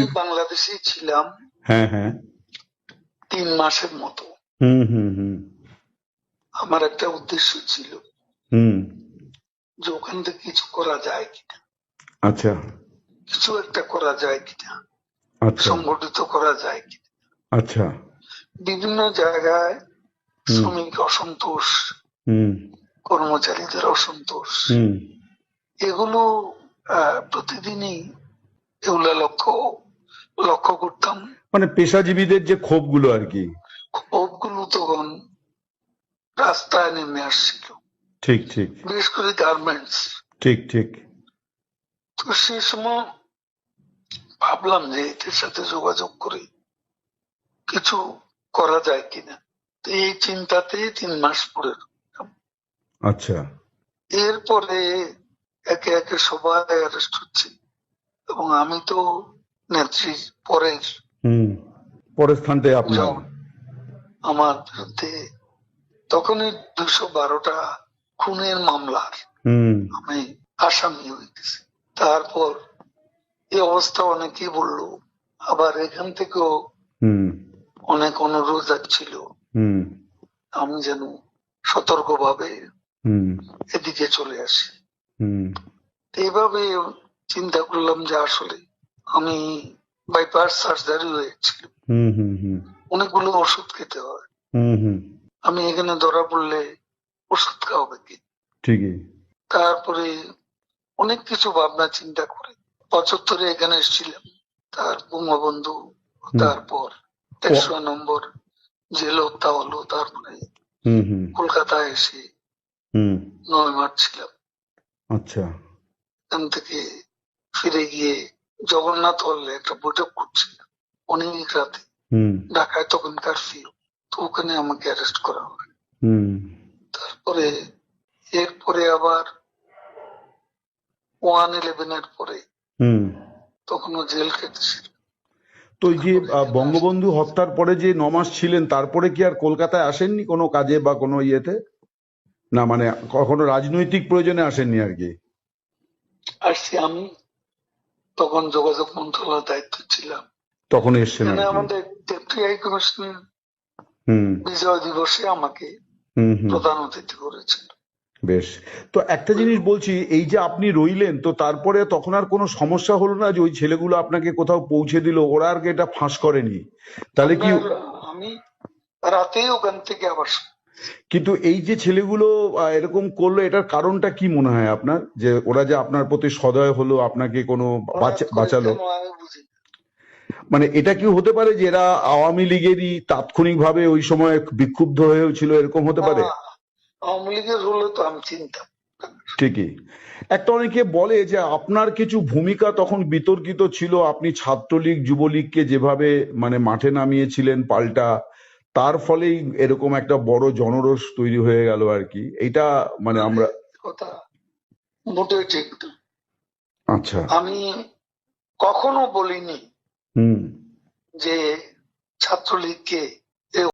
পরিস্থিতি বাংলাদেশে ছিলাম হ্যাঁ হ্যাঁ। তিন মাসের মতো। হুম হুম হুম। আমার একটা উদ্দেশ্য ছিল হুম। যে ওখান থেকে কিছু করা যায় কিনা। আচ্ছা। কিছু একটা করা যায় কিনা। আচ্ছা। সংগঠিত করা যায় কিনা। আচ্ছা। বিভিন্ন জায়গায় শ্রমিক অসন্তোষ হুম। কর্মচারীদের অসন্তোষ। হুম। এগুলো প্রতিদিনই এগুলা লক্ষ্য লক্ষ্য করতাম। মানে পেশাজীবীদের যে ক্ষোভগুলো আর কি। ক্ষোভগুলো তখন রাস্তায় নেমে আসছিল। ঠিক ঠিক। বিশেষ করে গার্মেন্টস ঠিক ঠিক। তো সেই সময় ভাবলাম যে এদের সাথে যোগাযোগ করে কিছু করা যায় কিনা। তো এই চিন্তাতে তিন মাস পরে আচ্ছা। এরপরে একে একে সবাই অ্যারেস্ট হচ্ছে। এবং আমি তো নেত্রীর পরের হুম পরের স্থানটাই আপনার আমার বিরুদ্ধে তখনই দুশো বারোটা খুনের মামলার আমি আসামি হয়ে তারপর এই অবস্থা অনেকেই বলল আবার এখান থেকেও হুম অনেক অনুরোধ যাচ্ছিল হুম আমি যেন সতর্কভাবে এদিকে চলে আসি হুম এইভাবে চিন্তা করলাম যে আসলে আমি বাইপাস সার্জারি হয়েছিল অনেকগুলো ওষুধ খেতে হয়। আমি এখানে ধরা পড়লে ওষুধ খাওয়াবে কি? ঠিকই। তারপরে অনেক কিছু ভাবনা চিন্তা করে পঁচাত্তরে এখানে এসেছিলাম। তার বঙ্গবন্ধু তারপর একশো নম্বর জেল হত্যা হলো তারপরে হুম হুম। কলকাতায় এসে হুম। নয় মার্চ ছিলাম। আচ্ছা। এখান থেকে ফিরে গিয়ে জগন্নাথ হলে একটা বৈঠক করছিলাম অনেক রাতে। ঢাকায় তখন কারফিউ তো ওখানে আমাকে অ্যারেস্ট করা হয়। তারপরে এরপরে আবার ওয়ান ইলেভেন এর পরে হুম। তখনও জেল কেটেছিল তো এই যে বঙ্গবন্ধু হত্যার পরে যে ন মাস ছিলেন তারপরে কি আর কলকাতায় আসেননি কোনো কাজে বা কোনো ইয়েতে? না মানে কখনো রাজনৈতিক প্রয়োজনে আসেননি আর কি? আসছি আমি। তখন যোগাযোগ মন্ত্রণালয়ের দায়িত্ব ছিলাম। তখন এখানে আমাদের ডেপুটি হাই কমিশনার হুম। বিজয় দিবসে আমাকে হুম হুম। প্রধান অতিথি করেছিল বেশ। তো একটা জিনিস বলছি এই যে আপনি রইলেন তো তারপরে তখন আর কোনো সমস্যা হলো না যে ওই ছেলেগুলো আপনাকে কোথাও পৌঁছে দিল ওরা আর কি এটা ফাঁস করেনি? তাহলে কি আমি রাতেই ওখান থেকে আবার কিন্তু এই যে ছেলেগুলো এরকম করল এটার কারণটা কি মনে হয় আপনার? যে ওরা যে আপনার প্রতি সদয় হলো আপনাকে কোনো বাঁচা- বাঁচালো। মানে এটা কি হতে পারে যে এরা আওয়ামী লীগেরই তাৎক্ষণিকভাবে ওই সময় বিক্ষুব্ধ হয়েছিল এরকম হতে পারে? আওয়ামী লীগের হলে তো আমি চিন্তা ঠিকই। একটা অনেকে বলে যে আপনার কিছু ভূমিকা তখন বিতর্কিত ছিল আপনি ছাত্রলীগ যুবলীগকে যেভাবে মানে মাঠে নামিয়েছিলেন পাল্টা তার ফলেই এরকম একটা বড় জনরোষ তৈরি হয়ে গেল আর কি। এটা মানে আমরা কথা মোটেই ঠিক আচ্ছা। আমি কখনো বলিনি হুম। যে ছাত্রলীগকে